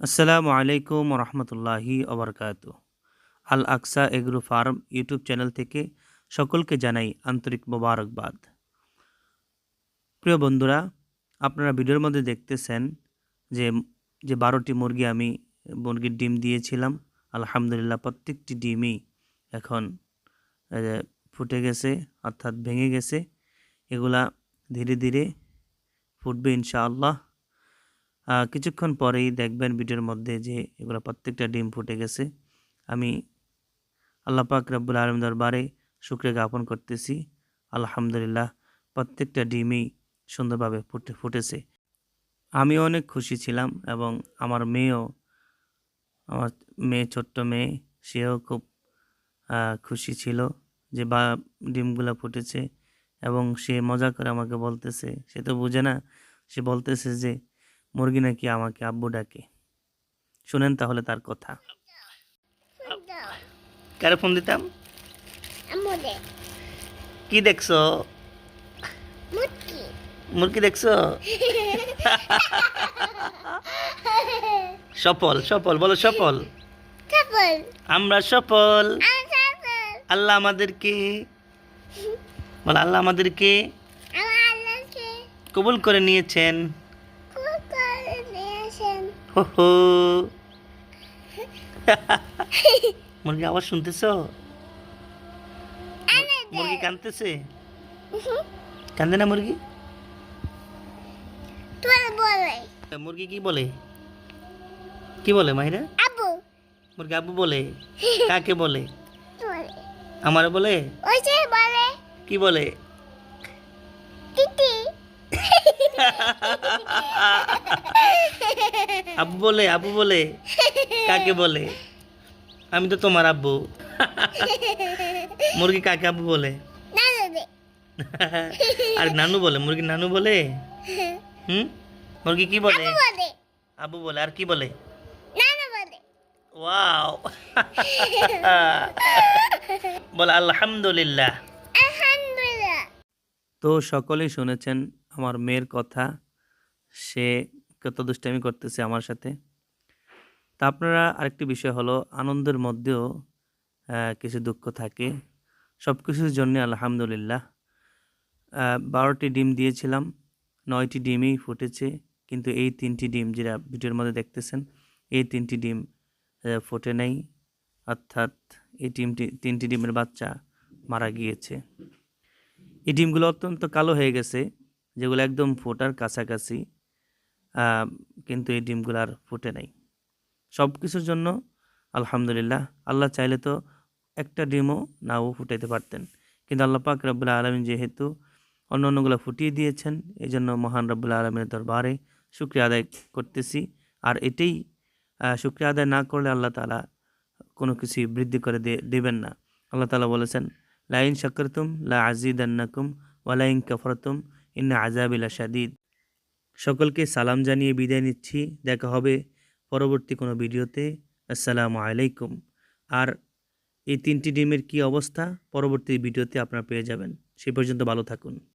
আসসালামু আলাইকুম রহমতুল্লাহি ওবরকাত। Al Aqsa agro farm YouTube channel থেকে সকলকে জানাই আন্তরিক মোবারকবাদ। প্রিয় বন্ধুরা, আপনারা ভিডিওর মধ্যে দেখতেছেন যে যে বারোটি মুরগি আমি মুরগির ডিম দিয়েছিলাম। আলহামদুলিল্লাহ প্রত্যেকটি ডিমই এখন ফুটে গেছে, অর্থাৎ ভেঙে গেছে। এগুলা ধীরে ধীরে ফুটবে ইনশাআল্লাহ। কিছুক্ষণ পরেই দেখবেন ভিডিওর মধ্যে যে এগুলো প্রত্যেকটা ডিম ফুটে গেছে। আমি আল্লাহ পাক রব্বুল আলম দরবারে শুক্রে জ্ঞাপন করতেছি। আলহামদুলিল্লাহ, প্রত্যেকটা ডিমই সুন্দরভাবে ফুটে, ফুটেছে। আমি অনেক খুশি ছিলাম এবং আমার মেয়েও, আমার মেয়ে ছোট্ট মেয়ে, সেও খুব খুশি ছিল যে বা, ডিমগুলো ফুটেছে এবং সে মজা করে আমাকে বলতেছে। সে তো বুঝে না। সে বলতেছে যে মুরগি নাকি আমাকে আব্বু ডাকে? শুনেন তাহলে তার কথা। কারে ফোন দিতাম? কি দেখছ? মুরগি। দেখছ? সফল সফল বলো সফল। আমরা সফল। আল্লাহ আমাদেরকে বল আল্লাহ আমাদেরকে কবুল করে নিয়েছেন। মুরগি আবার শুনতেছো? মুরগি কাঁদতেছে? কান্দে না মুরগি? মুরগি কি বলে? কি বলে মাহিরা? মুরগি আব্বু বলে। কাকে বলে। আমার বলে? ওই যে বলে। কি বলে? তিতি। আব্বু বলে আব্বু বলে। কাকে বলে? আমি তো তোমার আব্বু। মুরগি কাকে আব্বু বলে? আর নানু বলে মুরগি নানু বলে? হুম? মুরগি কি বলে? আবু বলে। আব্বু বলে আর কি বলে? বলে। ওয়াও। বলে আলহামদুলিল্লাহ। আলহামদুলিল্লাহ। তো সকলেই শুনেছেন আমার মেয়ের কথা। সে কত দুষ্টামি করতেছে আমার সাথে। তা আপনারা আরেকটি বিষয় হলো, আনন্দের মধ্যেও কিছু দুঃখ থাকে। সব কিছুর জন্যে আলহামদুলিল্লাহ। বারোটি ডিম দিয়েছিলাম, নয়টি ডিমই ফুটেছে, কিন্তু এই তিনটি ডিম যেটা ভিডিওর মধ্যে দেখতেছেন, এই তিনটি ডিম ফোটে নাই। অর্থাৎ এই ডিমটি, তিনটি ডিমের বাচ্চা মারা গিয়েছে। এই ডিমগুলো অত্যন্ত কালো হয়ে গেছে, যেগুলো একদম ফোটার কাছাকাছি। কিন্তু এই ডিমগুলো আর ফুটে নাই। সব কিছুর জন্য আলহামদুলিল্লাহ আল্লাহ চাইলে তো একটা ডিমও নাও ফুটাইতে পারতেন। কিন্তু আল্লাহ পাক রব্বুল্লাহ আলমিন যেহেতু অন্য অন্যগুলো ফুটিয়ে দিয়েছেন এই জন্য মহান রব্বুল্লাহ আলমিনের দরবারে শুক্রিয়া আদায় করতেছি। আর এটাই শুক্রিয়া আদায় না করলে আল্লাহ তালা কোনো কিছুই বৃদ্ধি করে দেবেন না। আল্লাহ তালা বলেছেন লাইন শাকরতুম লা আজিদান্নাকুম ওয়ালাইন কাফরতুম ইন্না আজাবিলা শাদিদ সকলকে সালাম জানিয়ে বিদায় নিচ্ছি। দেখা হবে পরবর্তী কোনো ভিডিওতে। আসসালামু আলাইকুম। আর এই তিনটি ডিমের কি অবস্থা? পরবর্তী ভিডিওতে আপনারা পেয়ে যাবেন। সে পর্যন্ত ভালো থাকুন।